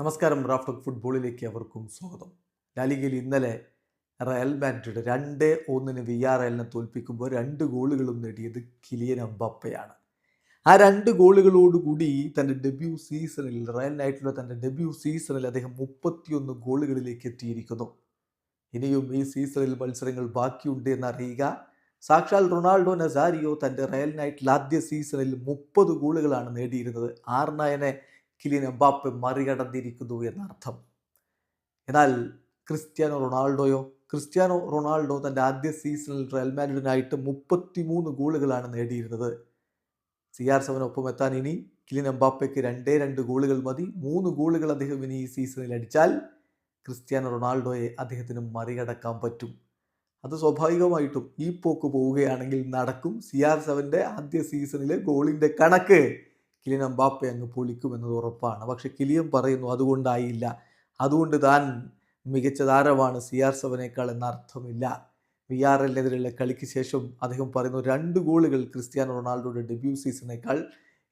നമസ്കാരം റാഫ്റ്റോക്ക് ഫുട്ബോളിലേക്ക് അവർക്കും സ്വാഗതം. ലാലിഗയിൽ ഇന്നലെ റയൽ മാൻഡ്രിഡ് രണ്ട് ഒന്നിന് വി ആർ എല്ലിനെ തോൽപ്പിക്കുമ്പോൾ രണ്ട് ഗോളുകളും നേടിയത് കിലിയൻ അമ്പാപ്പയാണ് ആ രണ്ട് ഗോളുകളോടുകൂടി തന്റെ ഡെബ്യൂ സീസണിൽ റയൽ നൈറ്റിലുള്ള തന്റെ ഡെബ്യൂ സീസണിൽ അദ്ദേഹം മുപ്പത്തിയൊന്ന് ഗോളുകളിലേക്ക് എത്തിയിരിക്കുന്നു. ഇനിയും ഈ സീസണിൽ മത്സരങ്ങൾ ബാക്കിയുണ്ട് എന്നറിയുക. സാക്ഷാൽ റൊണാൾഡോ നസാരിയോ തന്റെ റയൽ നൈറ്റിൽ ആദ്യ സീസണിൽ മുപ്പത് ഗോളുകളാണ് നേടിയിരുന്നത്. ആർ നയനെ കിലിയൻ എംബാപ്പ് മറികടന്നിരിക്കുന്നു എന്നർത്ഥം. എന്നാൽ ക്രിസ്ത്യാനോ റൊണാൾഡോയോ? ക്രിസ്ത്യാനോ റൊണാൾഡോ തന്റെ ആദ്യ സീസണിൽ റയൽ മാഡ്രിഡിനായിട്ട് മുപ്പത്തിമൂന്ന് ഗോളുകളാണ് നേടിയിരുന്നത്. സി ആർ സെവനൊപ്പം എത്താൻ ഇനി കിലിൻ എംബാപ്പയ്ക്ക് രണ്ടേ രണ്ട് ഗോളുകൾ മതി. മൂന്ന് ഗോളുകൾ അദ്ദേഹം ഇനി ഈ സീസണിൽ അടിച്ചാൽ ക്രിസ്ത്യാനോ റൊണാൾഡോയെ അദ്ദേഹത്തിന് മറികടക്കാൻ പറ്റും. അത് സ്വാഭാവികമായിട്ടും ഈ പോക്ക് പോവുകയാണെങ്കിൽ നടക്കും. സി ആർ സെവന്റെ ആദ്യ സീസണിലെ ഗോളിന്റെ കണക്ക് കിലിയൻ എംബാപ്പെ അങ്ങ് പൊളിക്കുമെന്നത് ഉറപ്പാണ്. പക്ഷെ കിലിയൻ പറയുന്നു അതുകൊണ്ടായില്ല. അതുകൊണ്ട് താൻ മികച്ച താരമാണ്. സി ആർ സെവനേക്കാൾ എന്ന അർത്ഥമില്ല. വി ആർ എല്ലിനെതിരെയുള്ള കളിക്ക് ശേഷം അദ്ദേഹം പറയുന്നു രണ്ട് ഗോളുകൾ ക്രിസ്ത്യാനോ റൊണാൾഡോയുടെ ഡെബ്യൂ സീസണേക്കാൾ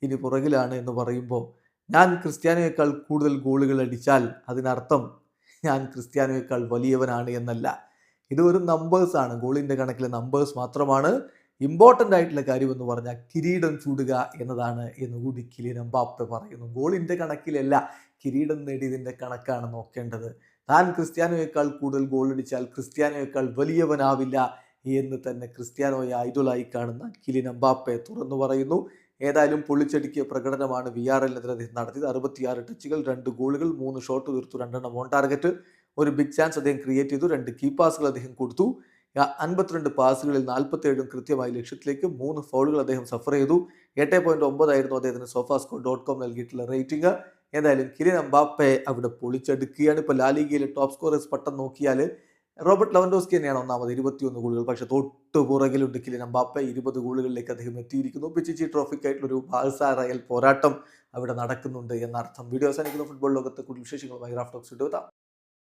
ഇനി പുറകിലാണ് എന്ന് പറയുമ്പോൾ ഞാൻ ക്രിസ്ത്യാനോയേക്കാൾ കൂടുതൽ ഗോളുകൾ അടിച്ചാൽ അതിനർത്ഥം ഞാൻ ക്രിസ്ത്യാനോയേക്കാൾ വലിയവനാണ് എന്നല്ല. ഇത് ഒരു നമ്പേഴ്സാണ് ഗോളിന്റെ കണക്കിലെ നമ്പേഴ്സ് മാത്രമാണ്. ഇമ്പോർട്ടന്റ് ആയിട്ടുള്ള കാര്യം എന്ന് പറഞ്ഞാൽ കിരീടം ചൂടുക എന്നതാണ് എന്നുകൂടി കിലിയൻ എംബാപ്പെ പറയുന്നു. ഗോളിന്റെ കണക്കിലല്ല കിരീടം നേടിയതിന്റെ കണക്കാണ് നോക്കേണ്ടത്. താൻ ക്രിസ്ത്യാനോയേക്കാൾ കൂടുതൽ ഗോൾ അടിച്ചാൽ ക്രിസ്ത്യാനോയേക്കാൾ വലിയവനാവില്ല എന്ന് തന്നെ ക്രിസ്ത്യാനോയെ ഐഡലായി കാണുന്ന കിലിൻ എംബാപ്പെ തുറന്നു പറയുന്നു. ഏതായാലും പൊളിച്ചടുക്കിയ പ്രകടനമാണ് വി ആർ എല്ലിനെതിരെ അദ്ദേഹം നടത്തിയത്. അറുപത്തിയാറ് ടച്ചുകൾ രണ്ട് ഗോളുകൾ മൂന്ന് ഷോട്ട് തീർത്തു രണ്ടെണ്ണം ഓൺ ടാർഗറ്റ്. ഒരു ബിഗ് ചാൻസ് അദ്ദേഹം ക്രിയേറ്റ് ചെയ്തു. രണ്ട് കീ പാസുകൾ അദ്ദേഹം കൊടുത്തു. അൻപത്തിരണ്ട് പാസുകളിൽ നാൽപ്പത്തേഴും കൃത്യമായി ലക്ഷ്യത്തിലേക്ക് മൂന്ന് ഫൗളുകൾ അദ്ദേഹം സഫർ ചെയ്തു. എട്ട് പോയിന്റ് ഒമ്പതായിരുന്നു അദ്ദേഹത്തിന് സോഫാസ്കോ ഡോട്ട് കോം നൽകിയിട്ടുള്ള റേറ്റിംഗ് എന്തായാലും കിലിൻ അംബാപ്പയെ അവിടെ പൊളിച്ചെടുക്കുകയാണ്. ഇപ്പോൾ ലാലിഗയിലെ ടോപ്പ് സ്കോറേഴ്സ് പട്ടം നോക്കിയാൽ റോബർട്ട് ലവൻഡോസ്കി തന്നെയാണ് ഒന്നാമത് ഇരുപത്തിയൊന്ന് ഗോളുകൾ. പക്ഷെ തൊട്ട് പുറകിലുണ്ട് കിലിൻ അമ്പാപ്പെ ഇരുപത് ഗോളുകളിലേക്ക് അദ്ദേഹം എത്തിയിരിക്കുന്നു. പിച്ചിച്ചി ട്രോഫിക്കായിട്ടുള്ളൊരു ബാഴ്സ റയൽ പോരാട്ടം അവിടെ നടക്കുന്നുണ്ട് എന്നർത്ഥം. വീഡിയോ അവസാനിക്കുന്ന. ഫുട്ബോൾ ലോകത്തെ കൂടുതൽ വിശേഷങ്ങളുമായി റാഫ്റ്റോക്സ് ഇട്ടുവെത്താം